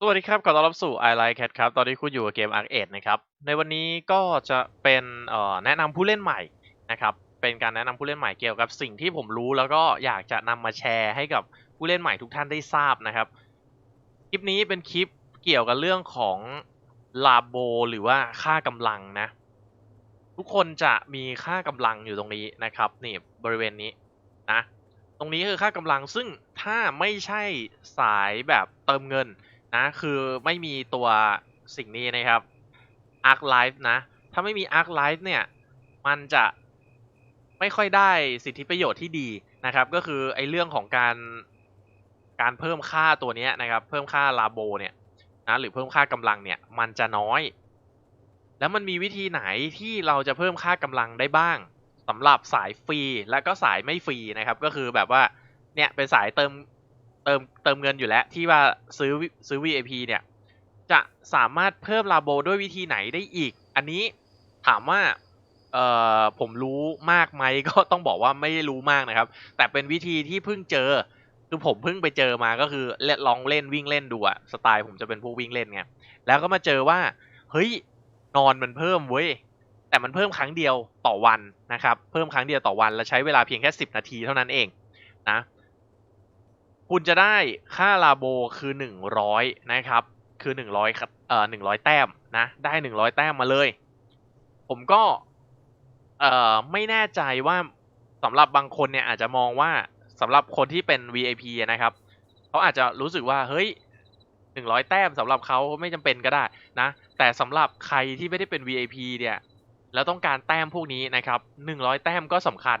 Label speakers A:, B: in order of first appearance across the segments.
A: สวัสดีครับขอต้อนรับสู่ i Like Cat ครับตอนนี้คุณอยู่กับเกม Arc 8นะครับในวันนี้ก็จะเป็นแนะนำผู้เล่นใหม่นะครับเป็นการแนะนำผู้เล่นใหม่เกี่ยวกับสิ่งที่ผมรู้ แล้วก็อยากจะนำมาแชร์ให้กับผู้เล่นใหม่ทุกท่านได้ทราบนะครับคลิปนี้เป็นคลิปเกี่ยวกับเรื่องของลาโบหรือว่าค่ากำลังนะทุกคนจะมีค่ากำลังอยู่ตรงนี้นะครับนี่บริเวณนี้นะตรงนี้คือค่ากำลังซึ่งถ้าไม่ใช่สายแบบเติมเงิน นะคือไม่มีตัวสิ่งนี้นะครับ Arc Life นะ ถ้าไม่มี Arc Life เนี่ย มันจะไม่ค่อยได้สิทธิประโยชน์ที่ดีนะครับ ก็คือไอ้เรื่องของการการเพิ่มค่าตัวนี้นะครับ เพิ่มค่าลาโบเนี่ยนะหรือเพิ่มค่ากำลังเนี่ยมันจะน้อย แล้วมันมีวิธีไหนที่เราจะเพิ่มค่ากำลังได้บ้างสำหรับสายฟรีและก็สายไม่ฟรีนะครับ ก็คือแบบว่าเนี่ยเป็นสายเติม ติมเติมเงินอยู่แล้ว ที่ว่าซื้อซื้อ VIP เนี่ย จะสามารถเพิ่มลาโบด้วยวิธีไหนได้อีก อันนี้ถามว่าเอ่อผมรู้มากไหมก็ต้องบอกว่าไม่ได้รู้มากนะครับ แต่เป็นวิธีที่เพิ่งเจอคือผมเพิ่งไปเจอมาก็คือเล่นลองเล่นวิ่งเล่นดูอะสไตล์ผมจะเป็นผู้วิ่งเล่นไงแล้วก็มาเจอว่าเฮ้ยนอนมันเพิ่มเว้ยแต่มันเพิ่มครั้งเดียวต่อวันนะครับ เพิ่มครั้งเดียวต่อวัน และใช้เวลาเพียงแค่ 10 นาทีเท่านั้นเองนะ คุณจะได้ค่าลาโบคือ 100 นะครับ คือ 100ครับเอ่อ100 แต้มนะ ได้ 100 แต้มมาเลย ผมก็เอ่อไม่แน่ใจว่าสำหรับบางคนเนี่ยอาจจะมองว่าสำหรับคนที่เป็น VIP นะครับเขาอาจจะรู้สึกว่าเฮ้ย 100 แต้มสำหรับเขาไม่จำเป็นก็ได้นะ แต่สำหรับใครที่ไม่ได้เป็น VIP เนี่ยแล้วต้องการแต้มพวกนี้นะครับ 100 แต้มก็สำคัญ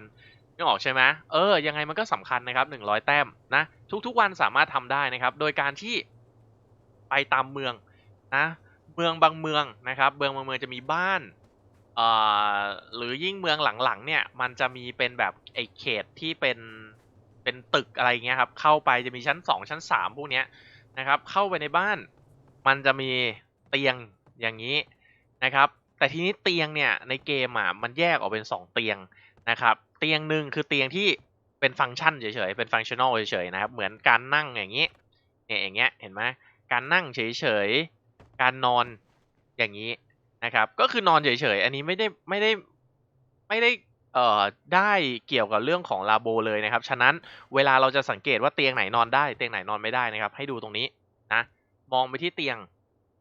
A: นึกออกใช่ไหมเออ ยังไงมันก็สำคัญนะครับ 100 แต้มนะ ทุกๆวันสามารถทำได้นะครับ โดยการที่ไปตามเมืองนะ เมืองบางเมืองนะครับ เมืองบางเมืองจะมีบ้านเอ่อหรือยิ่งเมืองหลังๆเนี่ย มันจะมีเป็นแบบไอ้เขตที่เป็นเป็นตึกอะไรเงี้ยครับ เข้าไปจะมีชั้นสองชั้นสามพวกเนี้ยนะครับ เข้าไปในบ้าน มันจะมีเตียงอย่างนี้นะครับ แต่ทีนี้เตียงเนี่ยในเกมอะมันแยกออกเป็น 2 เตียงนะครับ เตียงหนึ่งคือเตียงที่เป็นฟังก์ชันเฉยๆ เป็นฟังชั่นอลเฉยๆนะครับ เหมือนการนั่งอย่างนี้เนี่ยอย่างเงี้ย เห็นไหมการนั่งเฉยๆ การนอนอย่างนี้นะครับ ก็คือนอนเฉยๆ อันนี้ไม่ได้ไม่ได้ไม่ได้เอ่อได้เกี่ยวกับเรื่องของลาโบเลยนะครับ ฉะนั้นเวลาเราจะสังเกตว่าเตียงไหนนอนได้ เตียงไหนนอนไม่ได้นะครับ ให้ดูตรงนี้นะ มองไปที่เตียง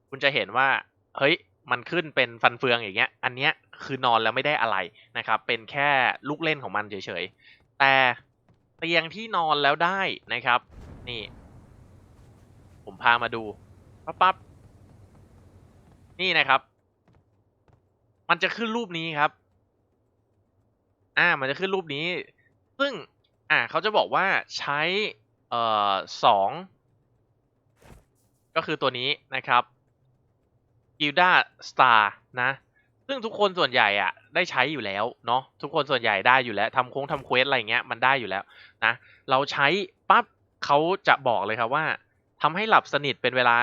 A: คุณจะเห็นว่า เฮ้ย มันขึ้นเป็นฟันเฟืองอย่างเงี้ย อันเนี้ยคือนอนแล้วไม่ได้อะไรนะครับ เป็นแค่ลูกเล่นของมันเฉยๆ แต่เตียงที่นอนแล้วได้นะครับ นี่ ผมพามาดูปั๊บปั๊บนี่นะครับ มันจะขึ้นรูปนี้ครับ อ่า มันจะขึ้นรูปนี้ ซึ่ง อ่า เขาจะบอกว่าใช้ เอ่อสอง ก็คือตัวนี้นะครับ Gilda Star นะ ซึ่งทุกคนส่วนใหญ่อะได้ใช้อยู่แล้วเนาะทุกคนส่วนใหญ่ได้อยู่แล้วทำโค้งทำเควสอะไรเงี้ยมันได้อยู่แล้วนะเราใช้ปั๊บเขาจะบอกเลยครับว่าทำให้หลับสนิทเป็นเวลา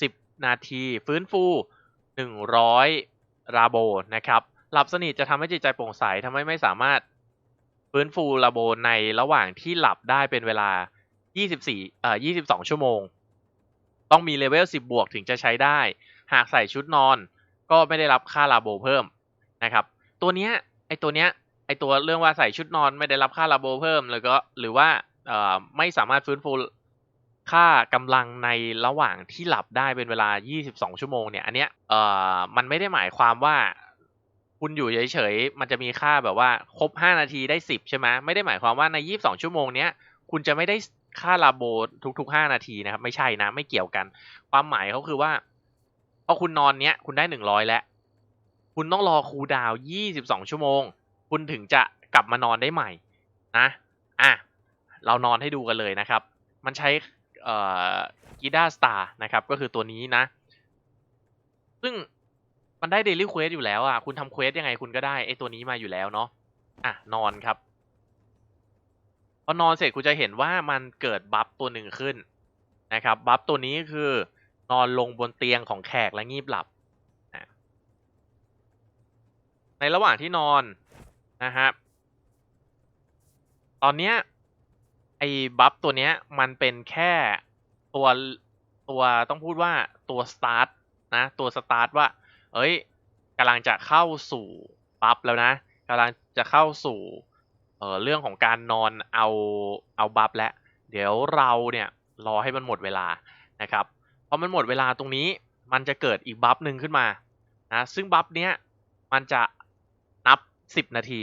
A: 10 นาที ฟื้นฟู 100 ราโบนะครับ หลับสนิทจะทำให้จิตใจโปร่งใสทำให้ไม่สามารถฟื้นฟูลาโบในระหว่างที่หลับได้เป็นเวลา 24เอ่อ22 ชั่วโมง ต้องมีเลเวล 10 บวกถึงจะใช้ได้ หากใส่ชุดนอน ก็ไม่ได้รับค่าลาโบเพิ่มนะครับ ตัวเนี้ยไอตัวเนี้ยไอตัวเรื่องว่าใส่ชุดนอนไม่ได้รับค่าลาโบเพิ่มแล้วก็หรือว่าไม่สามารถฟื้นฟูค่ากำลังในระหว่างที่หลับได้เป็นเวลา 22 ชั่วโมงเนี่ย อันเนี้ยเอ่อมันไม่ได้หมายความว่า คุณอยู่เฉยๆ มันจะมีค่าแบบว่าครบ 5 นาทีได้ 10 ใช่ไหมไม่ได้หมายความว่าใน 22 ชั่วโมงเนี้ยคุณจะไม่ได้ค่าลาโบทุกๆ 5 นาทีนะครับ ไม่ใช่นะ ไม่เกี่ยวกัน ความหมายเขาคือว่า พอคุณนอนเนี้ยคุณได้100แล้ว คุณต้องรอคูดาวน์22ชั่วโมง คุณถึงจะกลับมานอนได้ใหม่นะอะเรานอนให้ดูกันเลยนะครับ มันใช้เอ่อกีดาสตาร์นะครับ ก็คือตัวนี้นะ ซึ่งมันได้เดลี่เควสอยู่แล้วอะ คุณทำเควสยังไงคุณก็ได้ไอตัวนี้มาอยู่แล้วเนาะอะนอนครับพอนอนเสร็จคุณจะเห็นว่ามันเกิดบัฟตัวหนึ่งขึ้นนะครับ บัฟตัวนี้คือ นอนลงบนเตียงของแขกและงีบหลับ ในระหว่างที่นอนนะครับ ตอนเนี้ยไอ้บัฟตัวเนี้ยมันเป็นแค่ตัวตัวต้องพูดว่าตัว start นะตัว start ว่า เอ้ยกำลังจะเข้าสู่บัฟแล้วนะกำลังจะเข้าสู่เอ่อเรื่องของการนอนเอาเอาบัฟแล้วเดี๋ยวเราเนี่ยรอให้มันหมดเวลานะครับ พอมันหมดเวลาตรงนี้มันจะเกิดอีกบัฟหนึ่งขึ้นมานะซึ่งบัฟเนี้ยมันจะนับ 10 นาที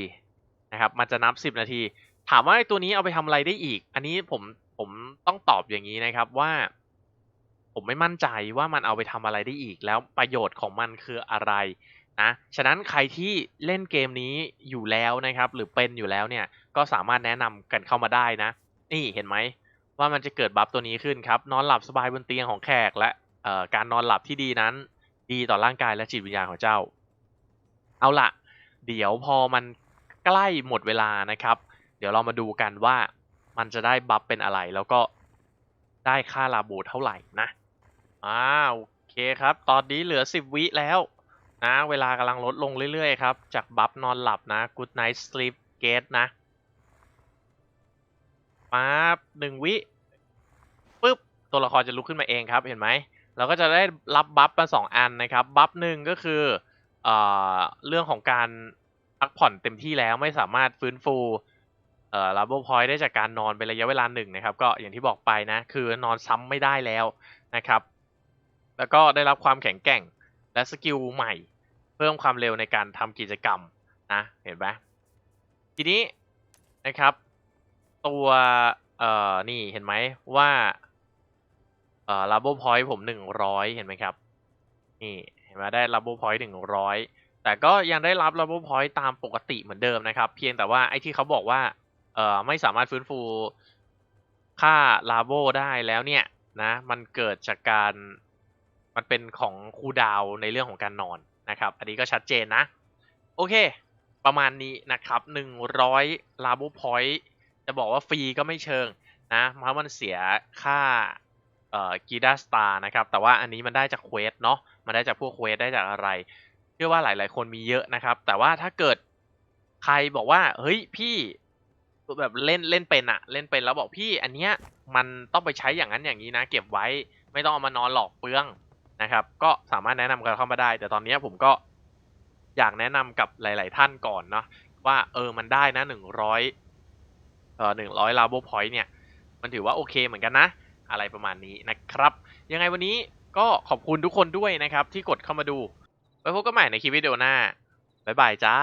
A: นะครับมันจะนับ 10 นาที ถามว่าไอ้ตัวนี้เอาไปทำอะไรได้อีก อันนี้ผมผมต้องตอบอย่างนี้นะครับว่า ผมไม่มั่นใจว่ามันเอาไปทำอะไรได้อีก แล้วประโยชน์ของมันคืออะไรนะฉะนั้นใครที่เล่นเกมนี้อยู่แล้วนะครับ หรือเป็นอยู่แล้วเนี่ยก็สามารถแนะนำกันเข้ามาได้นะ นี่เห็นไหม ว่ามันจะเกิดบัฟตัวนี้ขึ้นครับ นอนหลับสบายบนเตียงของแขกและเอ่อการนอนหลับที่ดีนั้น ดีต่อร่างกายและจิตวิญญาณของเจ้า เอาละเดี๋ยวพอมันใกล้หมดเวลานะครับ เดี๋ยวเรามาดูกันว่ามันจะได้บัฟเป็นอะไรแล้วก็ได้ค่าลาโบเท่าไหร่นะอ่าโอเคครับ ตอนนี้เหลือ 10 วิแล้วนะเวลากำลังลดลงเรื่อยๆครับ จากบัฟนอนหลับนะ Good night sleep gate นะ มาหนึ่งวิปึ๊บตัวละครจะลุกขึ้นมาเองครับเห็นไหมเราก็จะได้รับบัฟมาสองอันนะครับบัฟหนึ่งก็คือเอ่อเรื่องของการพักผ่อนเต็มที่แล้วไม่สามารถฟื้นฟูเอ่อลับเบิลพอยต์ได้จากการนอนเป็นระยะเวลาหนึ่งนะครับ ก็อย่างที่บอกไปนะ คือนอนซ้ำไม่ได้แล้วนะครับ แล้วก็ได้รับความแข็งแกร่งและสกิลใหม่ เพิ่มความเร็วในการทำกิจกรรมนะเห็นไหมทีนี้นะครับ ตัวเอ่อนี่เห็นไหมว่าเอ่อ Labo Point ผมหนึ่งร้อยเห็นไหมครับ นี่เห็นไหมได้ Labo Point หนึ่งร้อยแต่ก็ยังได้รับ Labo Point ตามปกติเหมือนเดิมนะครับ เพียงแต่ว่าไอ้ที่เขาบอกว่าเอ่อไม่สามารถฟื้นฟูค่า Labo ได้แล้วเนี่ยนะ มันเกิดจากการมันเป็นของคูดาวในเรื่องของการนอนนะครับ อันนี้ก็ชัดเจนนะ โอเค ประมาณนี้นะครับหนึ่งร้อย Labo Point จะบอกว่าฟรีก็ไม่เชิงนะเพราะมันเสียค่าเอ่อกีดาสตาร์นะครับแต่ว่าอันนี้มันได้จากเควสเนาะมันได้จากพวกเควสได้จากอะไรเชื่อว่าหลาย ๆ คนมีเยอะนะครับ แต่ว่าถ้าเกิดใครบอกว่าเฮ้ยพี่แบบเล่นเล่นเป็นอะเล่นเป็นแล้วบอกพี่อันเนี้ยมันต้องไปใช้อย่างนั้นอย่างนี้นะ เก็บไว้ไม่ต้องเอามานอนหลอกเปลืองนะครับ ก็สามารถแนะนำกันเข้ามาได้ แต่ตอนนี้ผมก็อยากแนะนำกับหลาย ๆ ท่านก่อนเนาะว่าเออมันได้นะหนึ่งร้อย เอ่อหนึ่งร้อยลาโบพอยต์เนี่ย มันถือว่าโอเคเหมือนกันนะ อะไรประมาณนี้นะครับ ยังไงวันนี้ก็ขอบคุณทุกคนด้วยนะครับ ที่กดเข้ามาดู ไว้พบกันใหม่ในคลิปวิดีโอหน้า บ๊ายบายจ้า